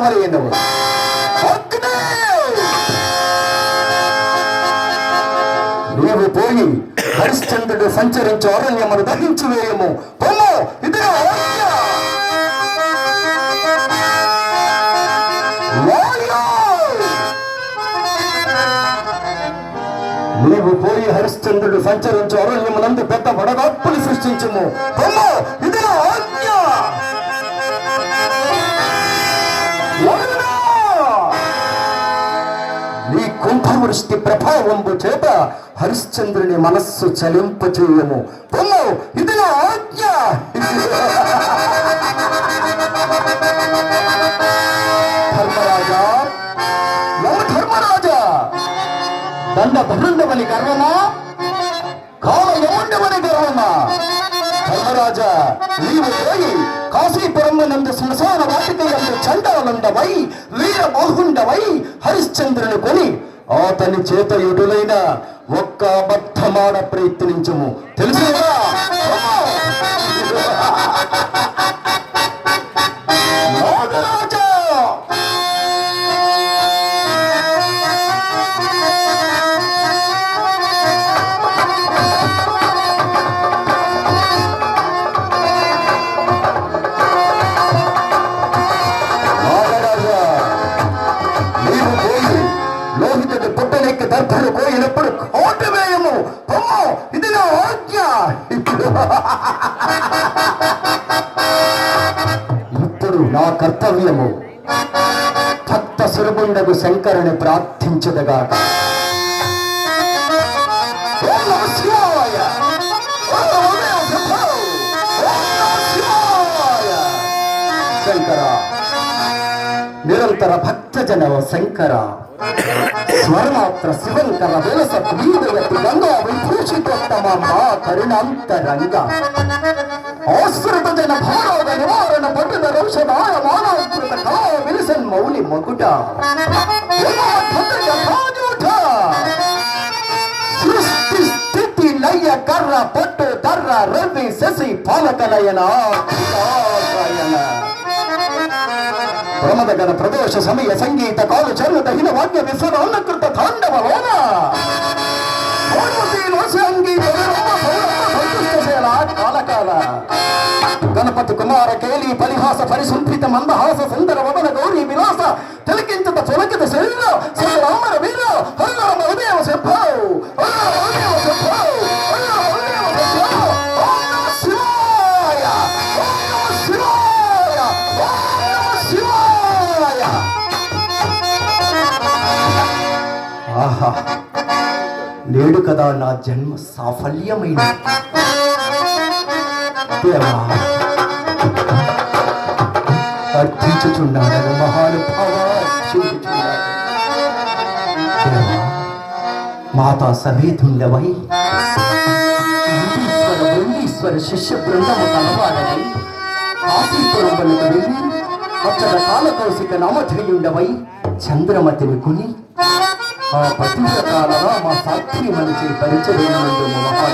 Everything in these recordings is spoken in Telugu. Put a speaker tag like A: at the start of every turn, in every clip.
A: సహాయము కావాలి నీవు పోయి హరిశ్చంద్రుడు సంచరించు అరణ్యమును దహించి వేయము. పొమ్ము ఇది నీవు పోయి హరిశ్చంద్రుడు సంచరించు అరణ్యమునందు పెద్ద వడగాప్పులు సృష్టించము. పొమ్ము ఇది కుంభ వృష్టి ప్రభావంబు చేత హరిశ్చంద్రుని మనస్సు చలింప చేయము పొమ్ము ఇది నా ఆజ్ఞ. ధర్మరాజా యమ ధర్మరాజా దండ ధరుండవని గర్వమా? కాల యముండవని గర్వమా? ధర్మరాజా నీవు పోయి కాశీపురం శ్మశాన వాటిక యందు చండాలండవై వీర బాహుండవై హరిశ్చంద్రుని కొని అతని చేత ఎటులైన ఒక్క అబద్ధమాడ ప్రయత్నించము. తెలుసురా పుట్టనెక్కి దర్భలు కోయినప్పుడు వేయము. పొమ్ము. ఇది నా ఆజ్ఞ. ఇప్పుడు ఇప్పుడు నా కర్తవ్యము. భక్త సురగుండగు శంకరుని ప్రార్థించదగా ఓం నిరంతర భక్తజన శంకర. ಸ್ವರಮಾತ್ರ ಸಿವಂತರ ಬೆಳೆಸ ಪ್ರೀದಯತಿ ಗಂಗಾವಳಿ ಪುರುಷಿಕೋತ್ತಮ ಮಾ ಕರುಣಾಂತರಂಗ ಆಸ್ಫುಟದ ಭಾರತ ನಿವಾರಣ ಪಟದ ಔಷಧಾಯ ಮಾನಾಸ್ಫುಟ ಕಾ ವಿಲಸನ್ ಮೌಲಿ ಮಗುಟ ಸೃಷ್ಟಿ ಸ್ಥಿತಿ ಲಯ ಕರ್ರ ಪಟ್ಟು ದರ್ರ ರವಿ ಸಸಿ ಫಲಕಲಯನ పాలకలయన ప్రమదగణ ప్రదోష సమయ సంగీత కాలు చర్మ దహిన వాక్య విశ్వర అన్నకృత తాండవ లోన. కాలకాల. గణపతి కుమార కేలి పరిహాస పరిశుంఠిత మందహాస సుందర వదన గౌరీ విలాస. ఆహా. నేడు కదా నా జన్మ సాఫల్యమైన దేవా. అర్థించుచున్నాడను మహానుభావ అర్చించుచున్నాడు. దేవా మాతా సమేతుండవై ఈశ్వర బృందీశ్వర శిష్య బృందము కలవాడవై కాశీపురం వెళ్ళి అక్కడ కాలకౌశిక నామధేయుండవై చంద్రమతిని కొని ఆ పతివ్రతాలలో మా సాక్షి మనిషి పరిచర్యనందు ఆ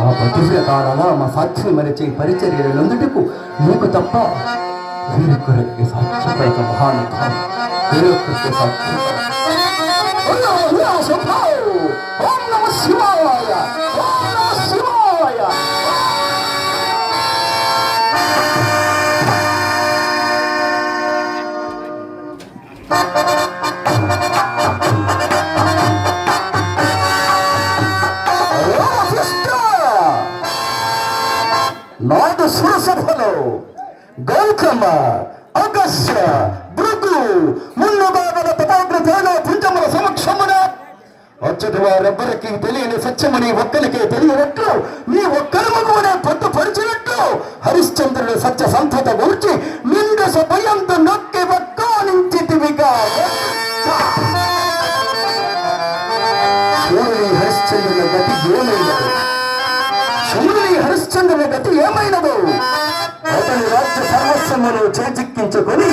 A: ఆ పతివ్రతాలలో మా సాక్షి మరిచే పరిచర్యలందుటకు నీకు తప్ప వీరొక్కరికి సాక్షిపడక మహాను వీరొక్కరికి సాక్షి ఓం నమ శివాయ గౌతమ అగస్య భృగు మున్ను బాబల తపాగ్ర తేన పుంజముల సమక్షమున వచ్చటి వారెవ్వరికి తెలియని సత్యమని ఒక్కరికే తెలియనట్టు నీ ఒక్కరి కూడా పొద్దుపరిచినట్టు హరిశ్చంద్రుడు సత్య సంతత గురించి నిండు భయంతో నొక్కి ఒక్కానించితివిగా. శూరుని హరిశ్చంద్రుని గతి ఏమైనది? సూర్యుని హరిశ్చంద్రుని గతి ఏమైనదో? రాజ్య చేజిక్కించుకొని